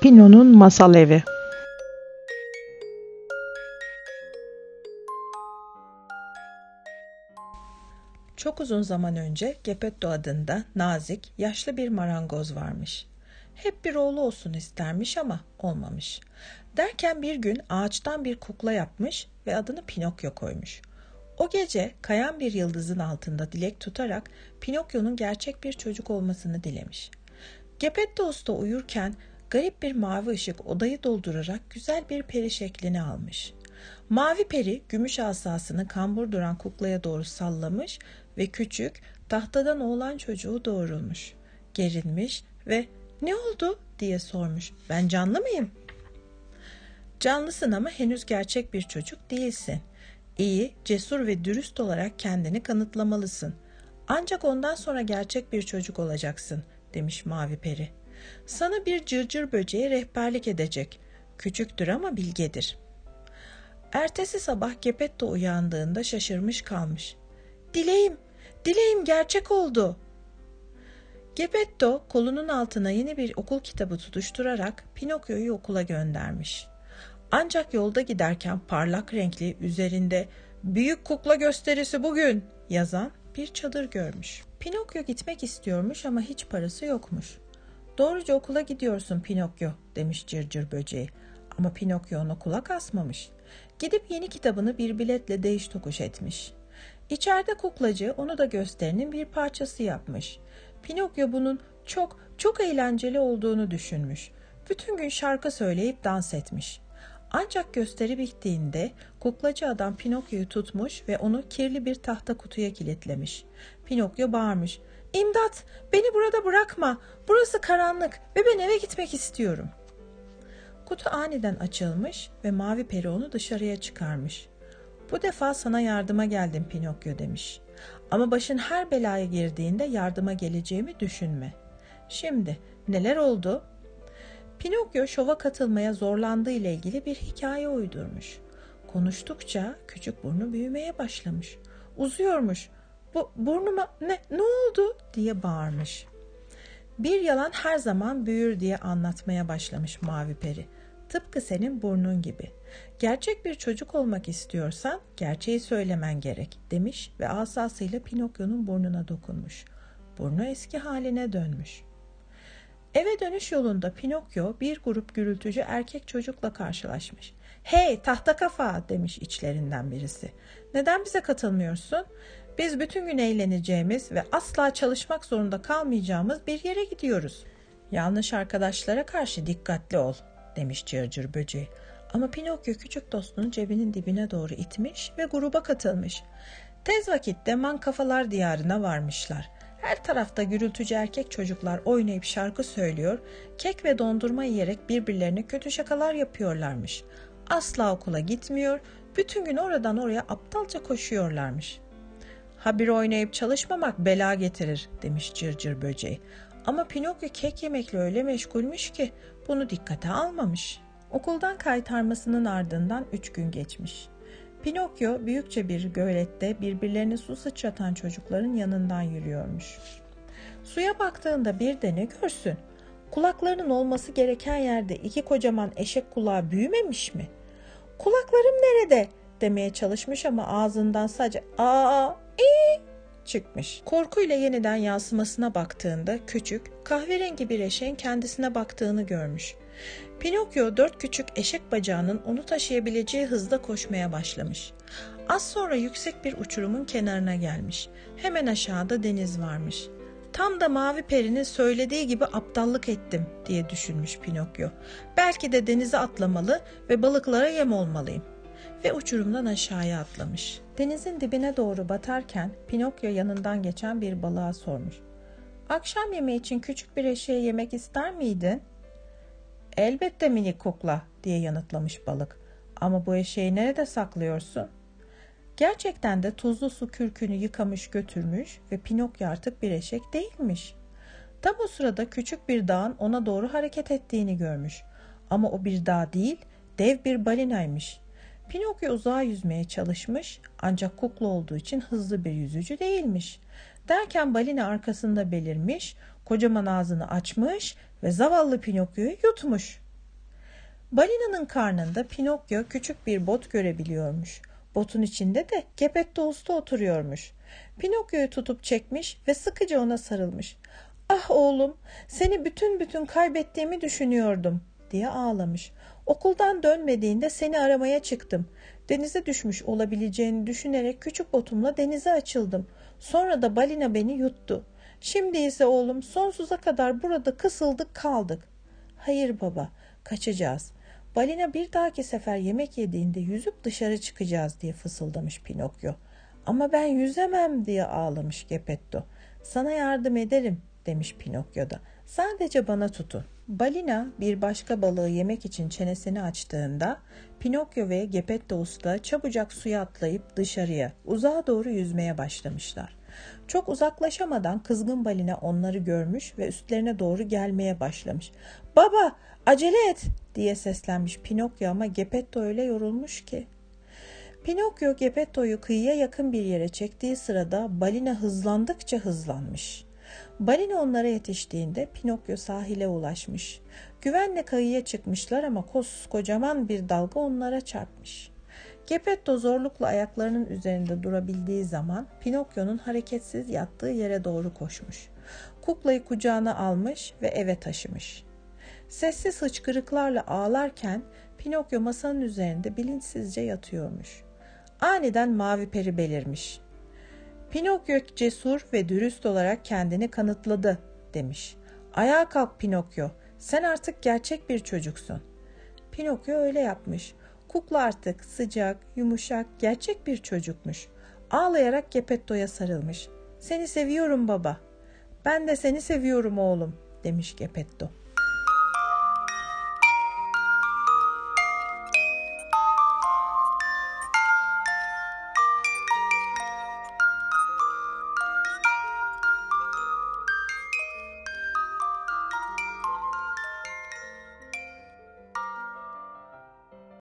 Pino'nun Masal Evi Çok uzun zaman önce Gepetto adında nazik, yaşlı bir marangoz varmış. Hep bir oğlu olsun istermiş ama olmamış. Derken bir gün ağaçtan bir kukla yapmış ve adını Pinokyo koymuş. O gece kayan bir yıldızın altında dilek tutarak Pinokyo'nun gerçek bir çocuk olmasını dilemiş. Gepetto Usta uyurken garip bir mavi ışık odayı doldurarak güzel bir peri şeklini almış. Mavi peri gümüş asasını kambur duran kuklaya doğru sallamış ve küçük tahtadan oğlan çocuğu doğrulmuş. Gerinmiş ve ne oldu diye sormuş. Ben canlı mıyım? Canlısın ama henüz gerçek bir çocuk değilsin. İyi, cesur ve dürüst olarak kendini kanıtlamalısın. Ancak ondan sonra gerçek bir çocuk olacaksın, demiş Mavi Peri. Sana bir cırcır böceği rehberlik edecek. Küçüktür ama bilgedir. Ertesi sabah Gepetto uyandığında şaşırmış kalmış. Dileğim, dileğim gerçek oldu. Gepetto kolunun altına yeni bir okul kitabı tutuşturarak Pinokyo'yu okula göndermiş. Ancak yolda giderken parlak renkli üzerinde büyük kukla gösterisi bugün yazan bir çadır görmüş. Pinokyo gitmek istiyormuş ama hiç parası yokmuş. Doğruca okula gidiyorsun Pinokyo demiş cırcır böceği. Ama Pinokyo ona kulak asmamış. Gidip yeni kitabını bir biletle değiş tokuş etmiş. İçeride kuklacı onu da gösterinin bir parçası yapmış. Pinokyo bunun çok çok eğlenceli olduğunu düşünmüş. Bütün gün şarkı söyleyip dans etmiş. Ancak gösteri bittiğinde kuklacı adam Pinokyo'yu tutmuş ve onu kirli bir tahta kutuya kilitlemiş. Pinokyo bağırmış. İmdat! Beni burada bırakma! Burası karanlık ve ben eve gitmek istiyorum. Kutu aniden açılmış ve mavi peri onu dışarıya çıkarmış. Bu defa sana yardıma geldim Pinokyo demiş. Ama başın her belaya girdiğinde yardıma geleceğimi düşünme. Şimdi neler oldu? Pinokyo şova katılmaya zorlandığı ile ilgili bir hikaye uydurmuş. Konuştukça küçük burnu büyümeye başlamış. Uzuyormuş. Bu burnuma ne ne oldu diye bağırmış. Bir yalan her zaman büyür diye anlatmaya başlamış Mavi Peri. Tıpkı senin burnun gibi. Gerçek bir çocuk olmak istiyorsan gerçeği söylemen gerek demiş ve asasıyla Pinokyo'nun burnuna dokunmuş. Burnu eski haline dönmüş. Eve dönüş yolunda Pinokyo bir grup gürültücü erkek çocukla karşılaşmış. Hey tahta kafa demiş içlerinden birisi. Neden bize katılmıyorsun? Biz bütün gün eğleneceğimiz ve asla çalışmak zorunda kalmayacağımız bir yere gidiyoruz. Yanlış arkadaşlara karşı dikkatli ol demiş cırcır böceği. Ama Pinokyo küçük dostunu cebinin dibine doğru itmiş ve gruba katılmış. Tez vakitte man kafalar diyarına varmışlar. Her tarafta gürültücü erkek çocuklar oynayıp şarkı söylüyor, kek ve dondurma yiyerek birbirlerine kötü şakalar yapıyorlarmış. Asla okula gitmiyor, bütün gün oradan oraya aptalca koşuyorlarmış. Habir oynayıp çalışmamak bela getirir demiş cırcır böceği. Ama Pinokyo kek yemekle öyle meşgulmüş ki bunu dikkate almamış. Okuldan kaytarmasının ardından üç gün geçmiş. Pinokyo büyükçe bir gölette birbirlerine su sıçratan çocukların yanından yürüyormuş. Suya baktığında bir de ne görsün? Kulaklarının olması gereken yerde iki kocaman eşek kulağı büyümemiş mi? Kulaklarım nerede? Demeye çalışmış ama ağzından sadece aa iyi çıkmış. Korkuyla yeniden yansımasına baktığında küçük, kahverengi bir eşeğin kendisine baktığını görmüş. Pinokyo dört küçük eşek bacağının onu taşıyabileceği hızda koşmaya başlamış. Az sonra yüksek bir uçurumun kenarına gelmiş. Hemen aşağıda deniz varmış. Tam da Mavi Peri'nin söylediği gibi aptallık ettim diye düşünmüş Pinokyo. Belki de denize atlamalı ve balıklara yem olmalıyım. Ve uçurumdan aşağıya atlamış. Denizin dibine doğru batarken Pinokyo yanından geçen bir balığa sormuş. Akşam yemeği için küçük bir eşeği yemek ister miydin? Elbette minik kukla diye yanıtlamış balık. Ama bu eşeği nerede saklıyorsun? Gerçekten de tuzlu su kürkünü yıkamış götürmüş ve Pinokyo artık bir eşek değilmiş. Tam o sırada küçük bir dağın ona doğru hareket ettiğini görmüş. Ama o bir dağ değil, dev bir balinaymış. Pinokyo uzağa yüzmeye çalışmış ancak kukla olduğu için hızlı bir yüzücü değilmiş. Derken balina arkasında belirmiş, kocaman ağzını açmış ve zavallı Pinokyo'yu yutmuş. Balinanın karnında Pinokyo küçük bir bot görebiliyormuş. Botun içinde de Gepetto Usta oturuyormuş. Pinokyo'yu tutup çekmiş ve sıkıca ona sarılmış. Ah oğlum, seni bütün bütün kaybettiğimi düşünüyordum diye ağlamış. Okuldan dönmediğinde seni aramaya çıktım. Denize düşmüş olabileceğini düşünerek küçük botumla denize açıldım. Sonra da balina beni yuttu. Şimdi ise oğlum sonsuza kadar burada kısıldık kaldık. Hayır baba, kaçacağız. Balina bir dahaki sefer yemek yediğinde yüzüp dışarı çıkacağız diye fısıldamış Pinokyo. Ama ben yüzemem diye ağlamış Gepetto. Sana yardım ederim demiş Pinokyo da. Sadece bana tutun. Balina bir başka balığı yemek için çenesini açtığında Pinokyo ve Gepetto Usta çabucak suya atlayıp dışarıya uzağa doğru yüzmeye başlamışlar. Çok uzaklaşamadan kızgın balina onları görmüş ve üstlerine doğru gelmeye başlamış. Baba acele et diye seslenmiş Pinokyo ama Gepetto öyle yorulmuş ki. Pinokyo Gepetto'yu kıyıya yakın bir yere çektiği sırada balina hızlandıkça hızlanmış. Balina onlara yetiştiğinde Pinokyo sahile ulaşmış. Güvenle kayıya çıkmışlar ama koskocaman bir dalga onlara çarpmış. Gepetto zorlukla ayaklarının üzerinde durabildiği zaman Pinokyo'nun hareketsiz yattığı yere doğru koşmuş. Kuklayı kucağına almış ve eve taşımış. Sessiz hıçkırıklarla ağlarken Pinokyo masanın üzerinde bilinçsizce yatıyormuş. Aniden mavi peri belirmiş. Pinokyo cesur ve dürüst olarak kendini kanıtladı demiş. Ayağa kalk Pinokyo. Sen artık gerçek bir çocuksun. Pinokyo öyle yapmış. Kukla artık sıcak, yumuşak, gerçek bir çocukmuş. Ağlayarak Gepetto'ya sarılmış. Seni seviyorum baba. Ben de seni seviyorum oğlum demiş Gepetto.